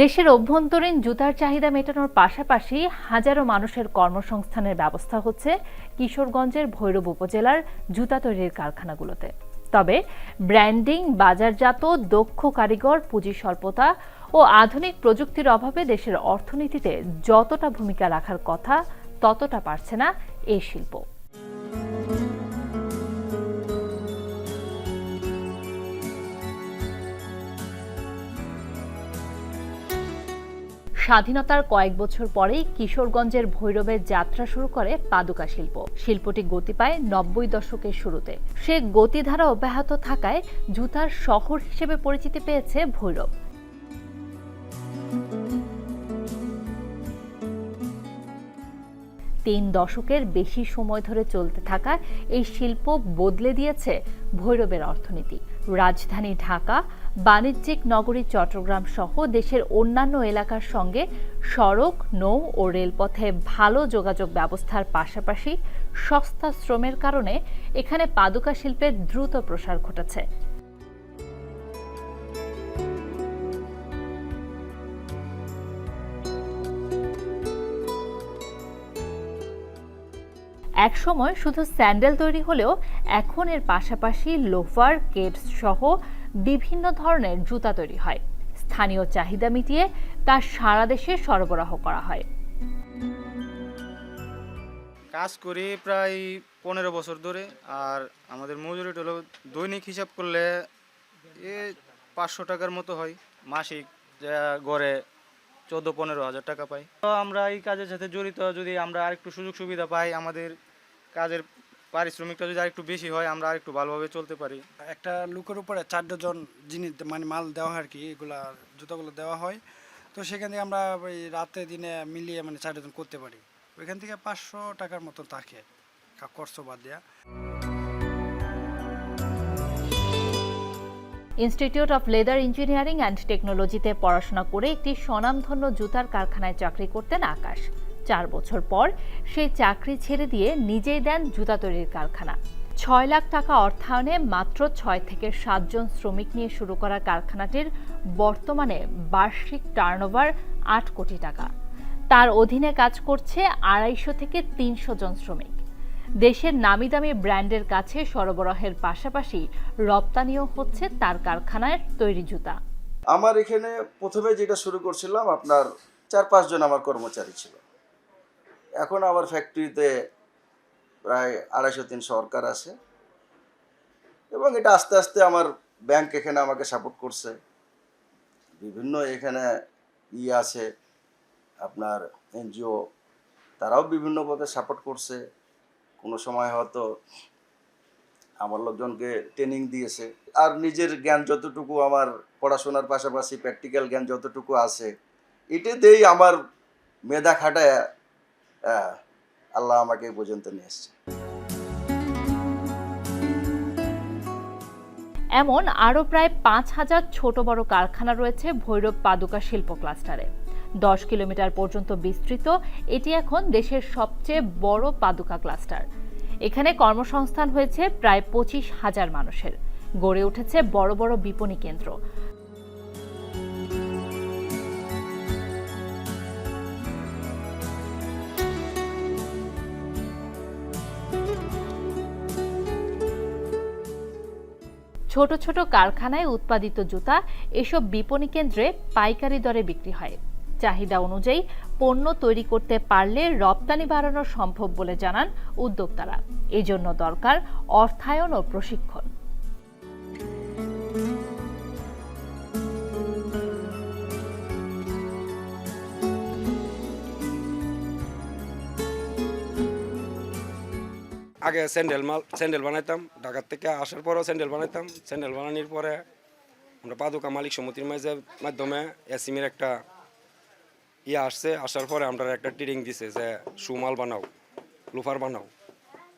দেশের অভ্যন্তরীণ জুতার চাহিদা মেটানোর পাশাপাশি হাজারো মানুষের কর্মসংস্থানের ব্যবস্থা হচ্ছে কিশোরগঞ্জের ভৈরব উপজেলার জুতা তৈরির কারখানাগুলোতে। তবে ব্র্যান্ডিং, বাজারজাত, দক্ষ কারিগর, পুঁজি স্বল্পতা ও আধুনিক প্রযুক্তির অভাবে দেশের অর্থনীতিতে যতটা ভূমিকা রাখার কথা ততটা পারছে না এই শিল্প। স্বাধীনতার কয়েক বছর পরেই কিশোরগঞ্জের ভৈরবের যাত্রা শুরু করে পাদুকা শিল্প। শিল্পটি গতি পায় নব্বই দশকের শুরুতে। সে গতিধারা অব্যাহত থাকায় জুতার শহর হিসেবে পরিচিতি পেয়েছে ভৈরব। তিন দশকের বেশি সময় ধরে চলতে থাকা এই শিল্প বদলে দিয়েছে ভৈরবের অর্থনীতি। রাজধানী ঢাকা, বাণিজ্যিক নগরী চট্টগ্রাম সহ দেশের অন্যান্য এলাকার সঙ্গে সড়ক, নৌ ও রেলপথে ভালো যোগাযোগ ব্যবস্থার পাশাপাশি সস্তা শ্রমের কারণে এখানে পাদুকা শিল্পের দ্রুত প্রসার ঘটেছে। একসময় শুধু স্যান্ডেল তৈরি হলেও এখন এর পাশাপাশি লোফার কেটস সহ বিভিন্ন ধরনের জুতা তৈরি হয়। স্থানীয় চাহিদা মিটিয়ে তা সারা দেশে সরবরাহ করা হয়। কাজ করি প্রায় পনেরো বছর ধরে আর আমাদের মজুরিটা হলো দৈনিক হিসাব করলে এ পাঁচশো টাকার মতো হয়। মাসিক গড়ে চোদ্দ, পনেরো হাজার টাকা পাই। তো আমরা এই কাজের সাথে জড়িত, যদি আমরা আরেকটু সুযোগ সুবিধা পাই, আমাদের কাজের পারিশ্রমিকটা যদি আরেকটু বেশি হয়, আমরা আরেকটু ভালোভাবে চলতে পারি। একটা লুকের উপরে চার ডজন জিনিস মানে মাল দেওয়া হয় আর কি, এগুলা জুতোগুলো দেওয়া হয়, তো সেখান থেকে আমরা ওই রাতে দিনে মিলিয়ে মানে চার ডজন করতে পারি। ওইখান থেকে পাঁচশো টাকার মতো থাকে খরচ বাদ দেওয়া institute of leather engineering and টেকনোলজিতে পড়াশোনা করে একটি স্বনামধন্য জুতার কারখানায় চাকরি করতেন আকাশ। চার বছর পর সেই চাকরি ছেড়ে দিয়ে নিজেই দেন জুতা তৈরির কারখানা। ছয় লাখ টাকা অর্থায়নে মাত্র ছয় থেকে সাতজন শ্রমিক নিয়ে শুরু করা কারখানাটির বর্তমানে বার্ষিক টার্নওভার আট কোটি টাকা। তার অধীনে কাজ করছে আড়াইশো থেকে তিনশো জন শ্রমিক। দেশের নামি দামি ব্র্যান্ডের কাছে সরবরাহের পাশাপাশি রপ্তানিও হচ্ছে তার কারখানায় তৈরি জুতা। আমার এখানে প্রথমে যেটা শুরু করছিলাম, আপনার চার পাঁচজন আমার কর্মচারী ছিল। এখন আমার ফ্যাক্টরিতে প্রায় আড়াইশো তিন সরকার আছে। এবং এটা আস্তে আস্তে আমার ব্যাংক এখানে আমাকে সাপোর্ট করছে। বিভিন্ন এখানে ই আছে, আপনার এনজিও, তারাও বিভিন্ন পথে সাপোর্ট করছে। কোনো সময় হয়তো আমার লোকজনকে ট্রেনিং দিয়েছে। আর নিজের জ্ঞান যতটুকু, আমার পড়াশোনার পাশাপাশি প্র্যাকটিক্যাল জ্ঞান যতটুকু আছে এটাতেই আমার মেধা খাটায় আল্লাহ আমাকে পর্যন্ত নিয়ে এসছে। এমন আরও প্রায় পাঁচ হাজার ছোট বড় কারখানা রয়েছে ভৈরব পাদুকা শিল্প ক্লাস্টারে দশ কিলোমিটার পর্যন্ত বিস্তৃত, এটি এখন দেশের সবচেয়ে বড় পাদুকা ক্লাস্টার। এখানে কর্মসংস্থান হয়েছে প্রায় পঁচিশ হাজার মানুষের। গড়ে উঠেছে বড় বড় বিপণী কেন্দ্র। ছোট ছোট কারখানায় উৎপাদিত জুতা এসব বিপণী কেন্দ্রে পাইকারি দরে বিক্রি হয়। চাহিদা অনুযায়ী পণ্য তৈরি করতে পারলে রপ্তানি বাড়ানো সম্ভব বলে জানান উদ্যোক্তারা। এজন্য দরকার অর্থায়ন ও প্রশিক্ষণ। আগে স্যান্ডেল মাল, স্যান্ডেল বানাইতাম, ঢাকার থেকে আসার পরও স্যান্ডেল বানাইতাম। স্যান্ডেল বানানোর পরে আমরা পাদুকা মালিক সমিতির মাঝে মাধ্যমে এসিমের একটা ইয়ে আসছে, আসার পরে আমরা একটা ট্রেডিং দিছে যে, সুমাল বানাও, লুফার বানাও।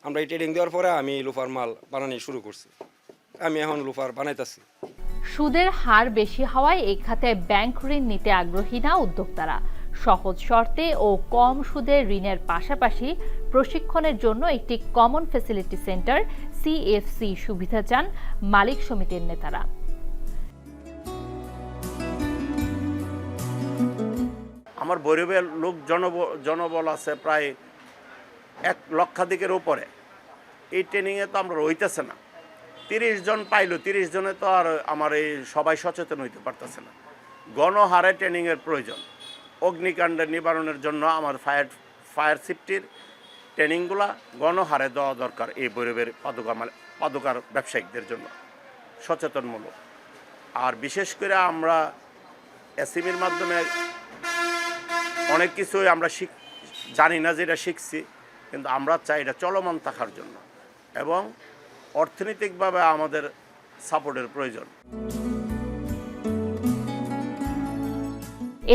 আমরা এই ট্রেডিং দেওয়ার পরে আমি লুফার মাল বানানি শুরু করছি। আমি এখন লুফার বানাইতেছি। সুদের হার বেশি হওয়ায় এই খাতে ব্যাংক ঋণ নিতে আগ্রহী না উদ্যোক্তারা। সহজ শর্তে ও কম সুদে ঋণের পাশাপাশি প্রশিক্ষণের জন্য একটি কমন ফেসিলিটি সেন্টার সিএফসি সুবিধা চান মালিক সমিতির নেতারা। আমার বৈরবের লোক জনবল জনবল আছে প্রায় এক লক্ষাধিকের উপরে। এই ট্রেনিংয়ে তো আমরা রইতেছে না। তিরিশ জন পাইলো, তিরিশ জনে তো আর আমার এই সবাই সচেতন হইতে পারতেছে না। গণহারে ট্রেনিংয়ের প্রয়োজন। অগ্নিকাণ্ডের নিবারণের জন্য আমার ফায়ার ফায়ার সেফটির ট্রেনিংগুলা গণহারে দেওয়া দরকার এই বৈরবের পাদুকা মাল- পাদুকার ব্যবসায়িকদের জন্য। সচেতনমূলক। আর বিশেষ করে আমরা এসিমির মাধ্যমে অনেক কিছুই আমরা শিখ জানি না যে এটা শিখছি, কিন্তু আমরা চাই এটা চলমান থাকার জন্য এবং অর্থনৈতিকভাবে আমাদের সাপোর্টের প্রয়োজন।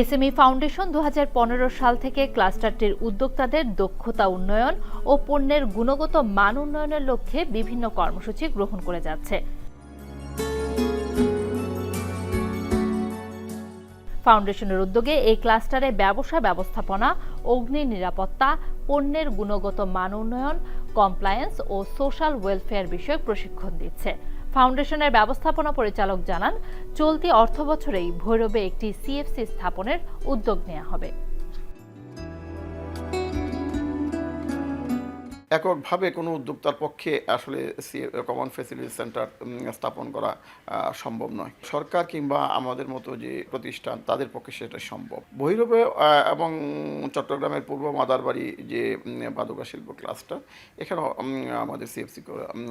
এসএমই ফাউন্ডেশন দু হাজার পনেরো সাল থেকে ক্লাস্টারটির উদ্যোক্তাদের দক্ষতা উন্নয়ন ও পণ্যের গুণগত মান উন্নয়নের লক্ষ্যে বিভিন্ন কর্মসূচি গ্রহণ করে যাচ্ছে। ফাউন্ডেশনের উদ্যোগে এই ক্লাস্টারে ব্যবসা ব্যবস্থাপনা, অগ্নি নিরাপত্তা, পণ্যের গুণগত মান উন্নয়ন কমপ্লায়েন্স ও সোশ্যাল ওয়েলফেয়ার বিষয়ক প্রশিক্ষণ দিচ্ছে। ফাউন্ডেশনের ব্যবস্থাপনা পরিচালক জানান, চলতি অর্থবছরেই ভৈরবে একটি সিএফসি স্থাপনের উদ্যোগ নেওয়া হবে। এককভাবে কোনো উদ্যোক্তার পক্ষে আসলে কমন ফেসিলিটি সেন্টার স্থাপন করা সম্ভব নয়। সরকার কিংবা আমাদের মতো যে প্রতিষ্ঠান তাদের পক্ষে সেটা সম্ভব। আহ, এবং চট্টগ্রামের পূর্ব মাদারবাড়ি যে বাদুকা শিল্প ক্লাস্টার এখানেও উম, আমাদের সিএফসি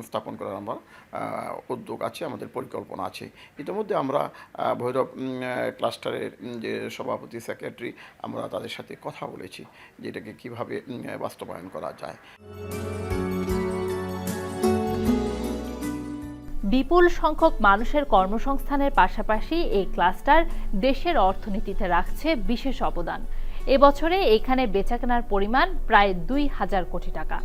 স্থাপন করার আমার উদ্যোগ আছে আমাদের পরিকল্পনা আছে। ইতিমধ্যে আমরা ভৈরব ক্লাস্টারের যে সভাপতি সেক্রেটারি আমরা তাদের সাথে কথা বলেছি যে এটাকে কীভাবে বাস্তবায়ন করা যায়। বিপুল সংখ্যক মানুষের কর্মসংস্থানের পাশাপাশি এই ক্লাস্টার দেশের অর্থনীতিতে রাখছে বিশেষ অবদান। এবছরে এখানে বেচাকেনার পরিমাণ প্রায় দুই হাজার কোটি টাকা।